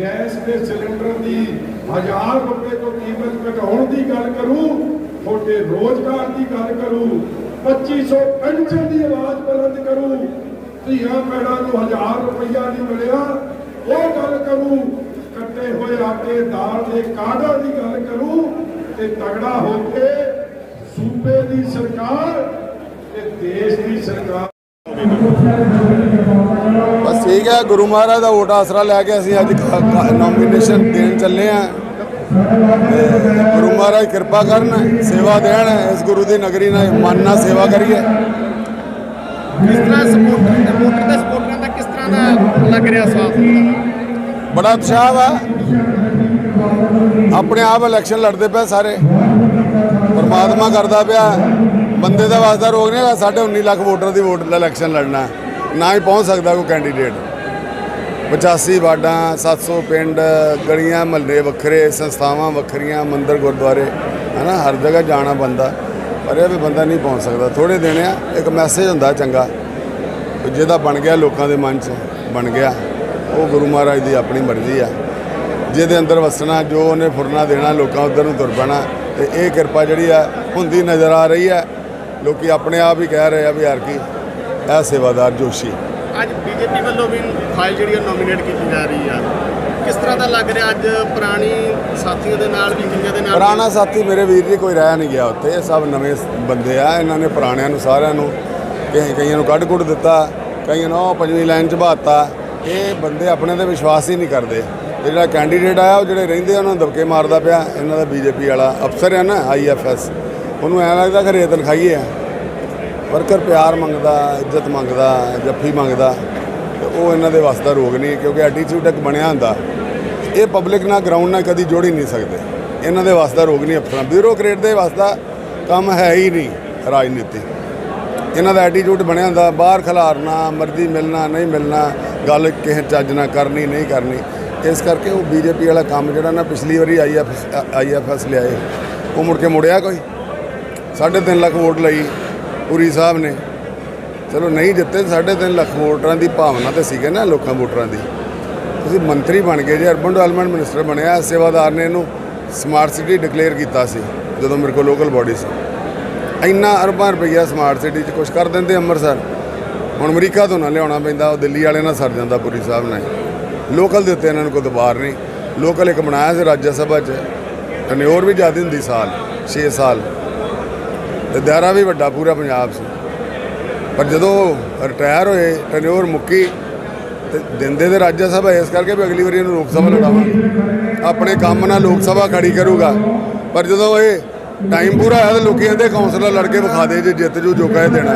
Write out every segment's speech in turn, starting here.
Gas ਦੇ cylinder ਦੀ 1000 ਰੁਪਏ ਤੋਂ ਕੀਮਤ ਘਟਾਉਣ ਦੀ ਗੱਲ ਕਰੂ, ਤੁਹਾਡੇ ਰੋਜ਼ਗਾਰ ਦੀ ਗੱਲ ਕਰੂ 2500 ਪੈਨਸ਼ਨ ਦੀ ਆਵਾਜ਼ ਬੁਲੰਦ ਕਰੂ, ਧੀਆਂ ਭੈਣਾਂ ਨੂੰ 1000 ਰੁਪਈਆ ਨਹੀਂ ਮਿਲਿਆ, ਉਹ ਗੱਲ ਕਰੂ, ਕੱਟੇ ਹੋਏ ਆਟੇ ਦਾਲ ਦੇ ਕਾਢਾਂ ਦੀ ਗੱਲ ਕਰੂ, ਤੇ ਤਗੜਾ ਹੋ ਕੇ ਸੂਬੇ ਦੀ ਸਰਕਾਰ ਤੇ ਦੇਸ਼ ਦੀ ਸਰਕਾਰ। ਹੈ ਗੁਰੂ ਮਹਾਰਾਜ ਦਾ ਵੋਟ ਆਸਰਾ ਲੈ ਕੇ ਅਸੀਂ ਅੱਜ ਨੋਮੀਨੇਸ਼ਨ ਦੇਣ ਚੱਲੇ ਆ। ਗੁਰੂ ਮਹਾਰਾਜ ਕਿਰਪਾ ਕਰਨ ਸੇਵਾ ਦੇਣ ਇਸ ਗੁਰੂ ਦੀ ਨਗਰੀ ਨਾਲ ਮਨ ਨਾਲ ਸੇਵਾ ਕਰੀਏ। ਕਿਸ ਤਰ੍ਹਾਂ ਸਪੋਰਟਰ ਵੋਟਰ ਦੇ ਸਪੋਰਟਰਾਂ ਦਾ ਕਿਸ ਤਰ੍ਹਾਂ ਦਾ ਲੱਗ ਰਿਹਾ ਸਾਥ? ਬੜਾ ਉਤਸ਼ਾਹ ਵਾ। ਆਪਣੇ ਆਪ ਇਲੈਕਸ਼ਨ ਲੜਦੇ ਪਏ ਸਾਰੇ। ਪਰਮਾਤਮਾ ਕਰਦਾ ਪਿਆ। ਬੰਦੇ ਦਾ ਵਾਸਤਾ ਰੋਕ ਨਹੀਂ ਹੈਗਾ ਸਾਡੇ 19 ਲੱਖ ਵੋਟਰ ਦੀ ਵੋਟ ਇਲੈਕਸ਼ਨ ਲੜਨਾ। ਨਾ ਹੀ ਪਹੁੰਚ ਸਕਦਾ ਕੋਈ ਕੈਂਡੀਡੇਟ 85 ਵਾਰਡਾਂ 700 ਪਿੰਡ, ਗਲੀਆਂ, ਮਹੱਲੇ ਵੱਖਰੇ, ਸੰਸਥਾਵਾਂ ਵੱਖਰੀਆਂ, ਮੰਦਰ, ਗੁਰਦੁਆਰੇ, ਹਨਾ, ਹਰ ਜਗ੍ਹਾ ਜਾਣਾ ਬੰਦਾ, ਪਰ ਇਹ ਵੀ ਬੰਦਾ ਨਹੀਂ ਪਹੁੰਚ ਸਕਦਾ। ਥੋੜੇ ਦਿਨ ਆ, ਇੱਕ ਮੈਸੇਜ ਹੁੰਦਾ ਚੰਗਾ, ਵੀ ਜਿਹਦਾ ਬਣ ਗਿਆ ਲੋਕਾਂ ਦੇ ਮਨ 'ਚ, ਬਣ ਗਿਆ, ਉਹ ਗੁਰੂ ਮਹਾਰਾਜ ਦੀ ਆਪਣੀ ਮਰਜ਼ੀ ਆ। ਜਿਹਦੇ ਅੰਦਰ ਵਸਣਾ, ਜੋ ਉਹਨੇ ਫੁਰਨਾ ਦੇਣਾ, ਲੋਕਾਂ ਉਧਰ ਨੂੰ ਤੁਰ ਪੈਣਾ, ਤੇ ਇਹ ਕਿਰਪਾ ਜਿਹੜੀ ਆ, ਹੁੰਦੀ ਨਜ਼ਰ ਆ ਰਹੀ ਹੈ ਲੋਕੀ ਆਪਣੇ ਆਪ ਹੀ ਕਹਿ ਰਹੇ ਆ ਵੀ ਯਾਰ ਕੀ, ਇਹ ਸੇਵਾਦਾਰ ਜੋਸ਼ੀ। ਅੱਜ ਬੀਜੇਪੀ ਵੱਲੋਂ ਵੀ ਫਾਈਲ ਜਿਹੜੀ ਨੋਮੀਨੇਟ ਕੀਤੀ ਜਾ ਰਹੀ ਆ। ਕਿਸ ਤਰ੍ਹਾਂ ਦਾ ਲੱਗ ਰਿਹਾ ਅੱਜ ਪੁਰਾਣੀ ਸਾਥੀਆਂ ਦੇ ਨਾਲ ਵੀ ਕਈਆਂ ਦੇ ਨਾਲ ਪੁਰਾਣਾ ਸਾਥੀ ਮੇਰੇ ਵੀਰ ਜੀ ਕੋਈ ਰਹਿ ਨਹੀਂ ਗਿਆ ਉੱਥੇ। ਇਹ ਸਭ ਨਵੇਂ ਬੰਦੇ ਆ। ਇਹਨਾਂ ਨੇ ਪੁਰਾਣਿਆਂ ਨੂੰ ਸਾਰਿਆਂ ਨੂੰ ਕਈ, ਕਈਆਂ ਨੂੰ ਕੱਢ ਕੁੱਟ ਦਿੱਤਾ। ਕਈਆਂ ਨੂੰ ਪੰਜਵੀਂ ਲਾਈਨ ਚ ਬਾਤਾ ਇਹ ਬੰਦੇ ਆਪਣੇ ਤੇ ਵਿਸ਼ਵਾਸ ਹੀ ਨਹੀਂ ਕਰਦੇ। ਜਿਹੜਾ ਕੈਂਡੀਡੇਟ ਆਇਆ, ਉਹ ਜਿਹੜੇ ਰਹਿੰਦੇ ਆ, ਉਹਨਾਂ ਨੂੰ ਦਬਕੇ ਮਾਰਦਾ ਪਿਆ। ਇਹਨਾਂ ਦਾ ਬੀਜੇਪੀ ਵਾਲਾ ਅਫਸਰ ਹੈ ਨਾ ਆਈਐਫਐਸ ਉਹਨੂੰ ਐਂ ਲੱਗਦਾ ਕਿ ਰੇਤਨ ਖਾਈਏ ਆ ਵਰਕਰ ਪਿਆਰ ਮੰਗਦਾ, ਇੱਜ਼ਤ ਮੰਗਦਾ, ਜੱਫੀ ਮੰਗਦਾ, ਤੇ ਉਹ ਇਹਨਾਂ ਦੇ ਵਾਸਤੇ ਰੋਗ ਨਹੀਂ ਕਿਉਂਕਿ ਐਟੀਟਿਊਡ ਇੱਕ ਬਣਿਆ ਹੁੰਦਾ। ਇਹ ਪਬਲਿਕ ਨਾਲ ਗਰਾਊਂਡ ਨਾਲ ਕਦੀ ਜੋੜੀ ਨਹੀਂ ਸਕਦੇ। ਇਹਨਾਂ ਦੇ ਵਾਸਤੇ ਰੋਗ ਨਹੀਂ ਅਫਸਰਾਂ ਬਿਊਰੋਕਰੇਟ ਦੇ ਵਾਸਤੇ ਕੰਮ ਹੈ ਹੀ ਨਹੀਂ ਰਾਜਨੀਤੀ। ਇਹਨਾਂ ਦਾ ਐਟੀਟਿਊਡ ਬਣਿਆ ਹੁੰਦਾ, ਬਾਹਰ ਖਿਲਾਰਨਾ, ਮਰਜ਼ੀ ਮਿਲਣਾ, ਨਹੀਂ ਮਿਲਣਾ, ਗੱਲ ਕਿਸੇ ਚੱਜ ਨਾਲ ਕਰਨੀ, ਨਹੀਂ ਕਰਨੀ। ਇਸ ਕਰਕੇ ਉਹ ਬੀਜੇਪੀ ਵਾਲਾ ਕੰਮ ਜਿਹੜਾ ਨਾ ਪਿਛਲੀ ਵਾਰੀ ਆਈਐਫ ਆਈਐਫਐਸ ਲਿਆਏ। ਉਹ ਮੁੜ ਕੇ ਮੁੜਿਆ ਕੋਈ? 3.5 ਲੱਖ ਵੋਟ ਲਈ। ਪੁਰੀ ਸਾਹਿਬ ਨੇ। ਚਲੋ ਨਹੀਂ ਜਿੱਤੇ 3.5 ਲੱਖ ਵੋਟਰਾਂ ਦੀ ਭਾਵਨਾ ਤੇ ਸੀਗੇ ਨਾ ਲੋਕਾਂ ਵੋਟਰਾਂ ਦੀ। ਤੁਸੀਂ ਮੰਤਰੀ ਬਣ ਗਏ ਜੇ ਅਰਬਨ ਡਿਵੈਲਪਮੈਂਟ ਮਿਨਿਸਟਰ ਬਣਿਆ, ਸੇਵਾਦਾਰ ਨੇ ਇਹਨੂੰ ਸਮਾਰਟ ਸਿਟੀ ਡਿਕਲੇਅਰ ਕੀਤਾ ਸੀ, ਜਦੋਂ ਮੇਰੇ ਕੋਲ ਲੋਕਲ ਬਾਡੀ ਸੀ। ਇੰਨਾ ਅਰਬਾਂ ਰੁਪਈਆ ਸਮਾਰਟ ਸਿਟੀ 'ਚ ਕੁਝ ਕਰ ਦਿੰਦੇ ਅੰਮ੍ਰਿਤਸਰ। ਹੁਣ ਅਮਰੀਕਾ ਤੋਂ ਨਾ ਲਿਆਉਣਾ ਪੈਂਦਾ, ਉਹ ਦਿੱਲੀ ਵਾਲੇ ਨਾਲ ਸਰ ਜਾਂਦਾ ਪੁਰੀ ਸਾਹਿਬ ਨੇ ਲੋਕਲ ਦਿੱਤੇ ਇਹਨਾਂ ਨੂੰ ਕੋਈ ਦਬਾਰ ਨਹੀਂ। ਲੋਕਲ ਇੱਕ ਬਣਾਇਆ ਸੀ ਰਾਜ ਸਭਾ 'ਚ ਟਨਿਓਰ ਵੀ ਜ਼ਿਆਦਾ ਹੁੰਦੀ ਸਾਲ 6 ਸਾਲ। ਤੇ ਦਾਇਰਾ ਵੀ ਵੱਡਾ ਪੂਰਾ ਪੰਜਾਬ ਸੀ। ਪਰ ਜਦੋਂ ਰਿਟਾਇਰ ਹੋਏ ਟਨਿਓਰ ਮੁੱਕੀ ਤੇ ਦਿੰਦੇ ਤੇ ਰਾਜ ਸਭਾ ਇਸ ਕਰਕੇ ਵੀ ਅਗਲੀ ਵਾਰੀ ਇਹਨੂੰ ਲੋਕ ਸਭਾ ਲੜਾਵਾਂਗੇ। ਆਪਣੇ ਕੰਮ ਨਾਲ ਲੋਕ ਸਭਾ ਖੜੀ ਕਰੂਗਾ। ਪਰ ਜਦੋਂ ਇਹ ਟਾਈਮ ਪੂਰਾ ਹੋਇਆ ਤਾਂ ਲੋਕੀ ਕਹਿੰਦੇ ਕਾਉਂਸਲਰ ਲੜ ਕੇ ਵਿਖਾ ਦੇ ਜੇ ਜਿੱਤ ਜੂ ਜੋ ਕਹੇ ਦੇਣਾ।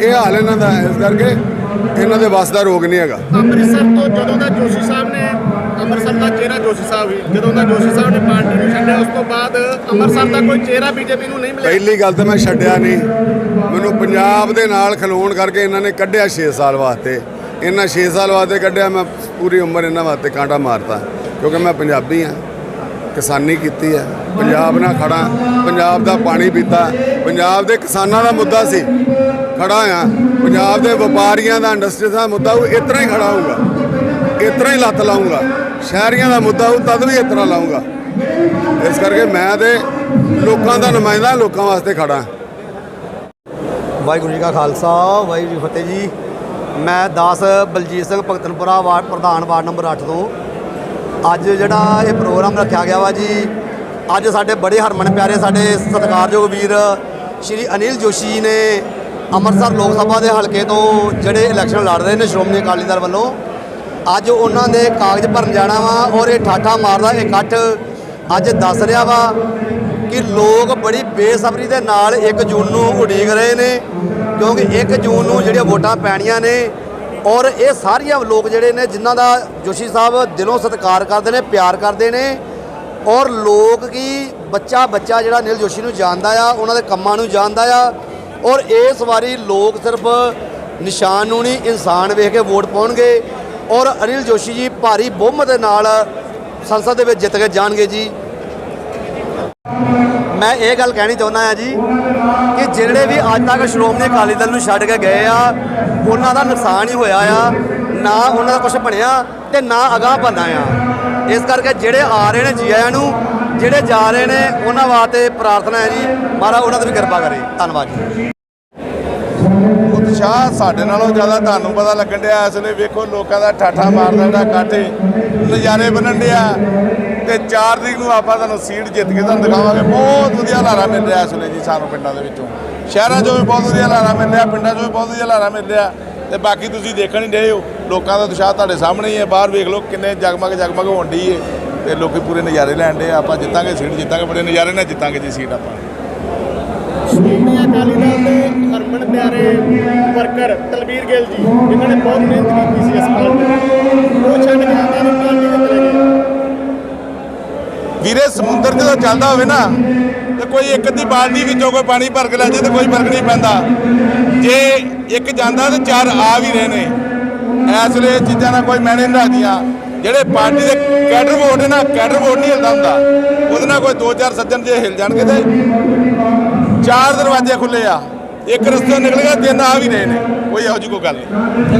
ਇਹ ਹਾਲ ਇਹਨਾਂ ਦਾ ਹੈ, ਇਸ ਕਰਕੇ ਇਹਨਾਂ ਦੇ ਵੱਸ ਦਾ ਰੋਗ ਨਹੀਂ ਹੈਗਾ। ਅੰਮ੍ਰਿਤਸਰ ਤੋਂ ਜਦੋਂ ਦਾ ਜੋਸ਼ੀ ਸਾਹਿਬ ਨੇ ਅੰਮ੍ਰਿਤਸਰ ਦਾ ਚਿਹਰਾ ਜੋਸ਼ੀ ਸਾਹਿਬ ਹੀ ਜਦੋਂ ਦਾ ਜੋਸ਼ੀ ਸਾਹਿਬ ਨੇ ਪਾਰਟੀ ਨੂੰ ਛੱਡਿਆ, ਉਸ ਤੋਂ ਬਾਅਦ ਅੰਮ੍ਰਿਤਸਰ ਦਾ ਕੋਈ ਚਿਹਰਾ ਬੀਜੇਪੀ ਨੂੰ ਨਹੀਂ ਮਿਲਿਆ। ਪਹਿਲੀ ਗੱਲ ਤਾਂ ਮੈਂ ਛੱਡਿਆ ਨਹੀਂ। ਮੈਨੂੰ ਪੰਜਾਬ ਦੇ ਨਾਲ ਖਲੋਣ ਕਰਕੇ ਇਹਨਾਂ ਨੇ ਕੱਢਿਆ 6 ਸਾਲ ਵਾਸਤੇ। ਇਹਨਾਂ 6 ਸਾਲ ਵਾਸਤੇ ਕੱਢਿਆ, ਮੈਂ ਪੂਰੀ ਉਮਰ ਇਹਨਾਂ ਵਾਸਤੇ ਕਾਂਟਾ ਮਾਰਤਾ, ਕਿਉਂਕਿ ਮੈਂ ਪੰਜਾਬੀ ਹਾਂ, ਕਿਸਾਨੀ ਕੀਤੀ ਹੈ। ਪੰਜਾਬ ਨਾਲ ਖੜਾ ਪੰਜਾਬ ਦਾ ਪਾਣੀ ਪੀਤਾ। ਪੰਜਾਬ ਦੇ ਕਿਸਾਨਾਂ ਦਾ ਮੁੱਦਾ ਸੀ ਖੜਾ ਆ ਪੰਜਾਬ ਦੇ ਵਪਾਰੀਆਂ ਦਾ ਇੰਡਸਟਰੀ ਦਾ ਮੁੱਦਾ, ਉਹ ਇਸ ਹੀ ਖੜਾ ਹੋਊਗਾ। ਇਸ ਤਰ੍ਹਾਂ ਹੀ ਲੱਤ ਲਾਉਂਗਾ ਸ਼ਹਿਰੀਆਂ ਦਾ ਮੁੱਦਾ ਉਹ ਤਦ ਵੀ ਇਸ ਤਰ੍ਹਾਂ ਲਾਉਂਗਾ। ਇਸ ਕਰਕੇ ਮੈਂ ਤੇ ਲੋਕਾਂ ਦਾ ਨੁਮਾਇੰਦਾ ਲੋਕਾਂ ਵਾਸਤੇ ਖੜਾ ਵਾਹਿਗੁਰੂ ਜੀ ਕਾ ਖਾਲਸਾ, ਵਾਹਿਗੁਰੂ ਜੀ ਫਤਿਹ ਜੀ। ਮੈਂ ਦਾਸ ਬਲਜੀਤ ਸਿੰਘ ਭਗਤਨਪੁਰਾ ਵਾਰਡ, ਪ੍ਰਧਾਨ ਵਾਰਡ ਨੰਬਰ 8 ਤੋਂ। ਅੱਜ ਜਿਹੜਾ ਇਹ ਪ੍ਰੋਗਰਾਮ ਰੱਖਿਆ ਗਿਆ ਵਾ ਜੀ, ਅੱਜ ਸਾਡੇ ਬੜੇ ਹਰਮਨ ਪਿਆਰੇ ਸਾਡੇ ਸਤਿਕਾਰਯੋਗ ਵੀਰ ਸ਼੍ਰੀ ਅਨਿਲ ਜੋਸ਼ੀ ਜੀ ਨੇ ਅੰਮ੍ਰਿਤਸਰ ਲੋਕ ਸਭਾ ਦੇ ਹਲਕੇ ਤੋਂ ਜਿਹੜੇ ਇਲੈਕਸ਼ਨ ਲੜ ਰਹੇ ਨੇ, ਸ਼੍ਰੋਮਣੀ ਅਕਾਲੀ ਦਲ ਵੱਲੋਂ। ਅੱਜ ਉਹਨਾਂ ਦੇ ਕਾਗਜ਼ ਭਰਨ ਜਾਣਾ ਵਾ ਔਰ ਇਹ ਠਾਠਾ ਮਾਰਦਾ ਇਕੱਠ ਅੱਜ ਦੱਸ ਰਿਹਾ ਵਾ ਕਿ ਲੋਕ ਬੜੀ ਬੇਸਬਰੀ ਦੇ ਨਾਲ 1 ਜੂਨ ਨੂੰ ਉਡੀਕ ਰਹੇ ਨੇ, ਕਿਉਂਕਿ 1 ਜੂਨ ਨੂੰ ਜਿਹੜੀਆਂ ਵੋਟਾਂ ਪੈਣੀਆਂ ਨੇ ਔਰ ਇਹ ਸਾਰੀਆਂ ਲੋਕ ਜਿਹੜੇ ਨੇ ਜਿਨ੍ਹਾਂ ਦਾ ਜੋਸ਼ੀ ਸਾਹਿਬ ਦਿਲੋਂ ਸਤਿਕਾਰ ਕਰਦੇ ਨੇ, ਪਿਆਰ ਕਰਦੇ ਨੇ ਔਰ ਲੋਕ ਕੀ ਬੱਚਾ ਬੱਚਾ ਜਿਹੜਾ ਨੀਲ ਜੋਸ਼ੀ ਨੂੰ ਜਾਣਦਾ ਆ, ਉਹਨਾਂ ਦੇ ਕੰਮਾਂ ਨੂੰ ਜਾਣਦਾ ਆ ਔਰ ਇਸ ਵਾਰੀ ਲੋਕ ਸਿਰਫ ਨਿਸ਼ਾਨ ਨੂੰ ਨਹੀਂ, ਇਨਸਾਨ ਵੇਖ ਕੇ ਵੋਟ ਪਾਉਣਗੇ। ਔਰ ਅਨਿਲ ਜੋਸ਼ੀ ਜੀ ਭਾਰੀ ਬਹੁਮਤ ਦੇ ਨਾਲ ਸੰਸਦ ਦੇ ਵਿੱਚ ਜਿੱਤ ਕੇ ਜਾਣਗੇ ਜੀ। ਮੈਂ ਇਹ ਗੱਲ ਕਹਿਣੀ ਚਾਹੁੰਦਾ ਹਾਂ ਜੀ ਕਿ ਜਿਹੜੇ ਵੀ ਅੱਜ ਤੱਕ ਸ਼੍ਰੋਮਣੀ ਅਕਾਲੀ ਦਲ ਨੂੰ ਛੱਡ ਕੇ ਗਏ ਆ, ਉਹਨਾਂ ਦਾ ਨੁਕਸਾਨ ਹੀ ਹੋਇਆ ਆ। ਨਾ ਉਹਨਾਂ ਦਾ ਕੁਝ ਬਣਿਆ ਤੇ ਨਾ ਅਗਾਹ ਬਣਨਾ ਆ। ਇਸ ਕਰਕੇ ਜਿਹੜੇ ਆ ਰਹੇ ਨੇ ਜੀ ਆਇਆਂ ਨੂੰ, ਜਿਹੜੇ ਜਾ ਰਹੇ ਨੇ, ਉਹਨਾਂ ਵਾਸਤੇ ਪ੍ਰਾਰਥਨਾ ਹੈ ਜੀ। ਮਹਾਰਾਜ ਉਹਨਾਂ ਦੀ ਵੀ ਕਿਰਪਾ ਕਰੇ। ਧੰਨਵਾਦ ਜੀ। ਉਤਸ਼ਾਹ ਸਾਡੇ ਨਾਲੋਂ ਜ਼ਿਆਦਾ ਤੁਹਾਨੂੰ ਪਤਾ ਲੱਗਣ ਡਿਆ ਇਸ ਵੇਲੇ ਵੇਖੋ ਲੋਕਾਂ ਦਾ ਠਾਠਾ ਮਾਰਦਾ ਜਿਹੜਾ ਕਾਠੇ ਨਜ਼ਾਰੇ ਬੰਨਣ ਡਿਆ। ਤੇ 4 ਤਰੀਕ ਨੂੰ ਆਪਾਂ ਤੁਹਾਨੂੰ ਸੀਟ ਜਿੱਤ ਕੇ ਤੁਹਾਨੂੰ ਦਿਖਾਵਾਂਗੇ। ਬਹੁਤ ਵਧੀਆ ਲਾਰਾ ਮਿਲ ਰਿਹਾ ਇਸ ਵੇਲੇ ਜੀ ਸਾਨੂੰ ਪਿੰਡਾਂ ਦੇ ਵਿੱਚੋਂ। ਸ਼ਹਿਰਾਂ 'ਚੋਂ ਵੀ ਬਹੁਤ ਵਧੀਆ ਲਾਰਾ ਮਿਲ ਰਿਹਾ, ਪਿੰਡਾਂ 'ਚੋਂ ਵੀ ਬਹੁਤ ਵਧੀਆ ਲਾਰਾ ਮਿਲ ਰਿਹਾ। ਤੇ ਬਾਕੀ ਤੁਸੀਂ ਦੇਖਣ ਹੀ ਰਹੇ ਹੋ, ਲੋਕਾਂ ਦਾ ਉਤਸ਼ਾਹ ਤੁਹਾਡੇ ਸਾਹਮਣੇ ਹੀ ਹੈ। ਬਾਹਰ ਵੇਖ ਲਓ ਕਿੰਨੇ ਜਗਮਗ ਜਗਮਗ ਹੋਣ ਡਈ ਹੈ ਤੇ ਲੋਕੀ ਪੂਰੇ ਨਜ਼ਾਰੇ ਲੈਣ ਡੇ ਆਪਾਂ ਜਿੱਤਾਂਗੇ ਸੀਟ ਜਿੱਤਾਂਗੇ, ਬੜੇ ਨਜ਼ਾਰੇ ਨਾਲ ਜਿੱਤਾਂਗੇ ਜੀ ਸੀਟ ਆਪਾਂ। ਸ਼੍ਰੋਮਣੀ ਅਕਾਲੀ ਦਲ ਦੇ ਹਰਮਨ ਪਿਆਰੇ ਵਰਕਰ ਤਲਵੀਰ ਗਿੱਲ ਜੀ, ਜਿਨ੍ਹਾਂ ਨੇ ਬਹੁਤ ਮਿਹਨਤ ਕੀਤੀ ਸੀ ਇਸ ਪਾਰਟੀ ਉਹ ਛੱਡ ਕੇ ਆਮ ਆਦਮੀ ਪਾਰਟੀ ਦੇ ਚਲੇ ਗਏ ਵੀਰੇ, ਸਮੁੰਦਰ ਜਦੋਂ ਚੱਲਦਾ ਹੋਵੇ ਨਾ, ਤੇ ਕੋਈ ਇੱਕ ਅੱਧੀ ਬਾਲਟੀ ਵਿੱਚੋਂ ਕੋਈ ਪਾਣੀ ਭਰ ਕੇ ਲੈ ਜੇ ਤੇ ਕੋਈ ਫ਼ਰਕ ਨਹੀਂ ਪੈਂਦਾ। ਜੇ ਇੱਕ ਜਾਂਦਾ ਤੇ ਚਾਰ ਆ ਵੀ ਰਹੇ ਨੇ। ਇਸ ਵੇਲੇ ਇਹ ਚੀਜ਼ਾਂ ਨਾਲ ਕੋਈ ਮੈਨੇ ਨਹੀਂ ਰੱਖਦੀਆਂ। ਜਿਹੜੇ ਪਾਰਟੀ ਦੇ ਕੈਡਰ ਵੋਟ ਨੇ ਨਾ, ਕੈਡਰ ਵੋਟ ਨਹੀਂ ਹਿਲਦਾ ਹੁੰਦਾ। ਉਹਦੇ ਨਾਲ ਕੋਈ ਦੋ ਚਾਰ ਸੱਜਣ ਜੇ ਹਿਲ ਜਾਣਗੇ ਤੇ ਚਾਰ ਦਰਵਾਜ਼ੇ ਖੁੱਲੇ ਆ। ਇੱਕ ਰਸਤੇ ਨਿਕਲ ਗਿਆ, ਤਿੰਨ ਆ ਵੀ ਰਹੇ ਨੇ। ਕੋਈ ਇਹੋ ਜਿਹੀ ਕੋਈ ਗੱਲ ਨਹੀਂ।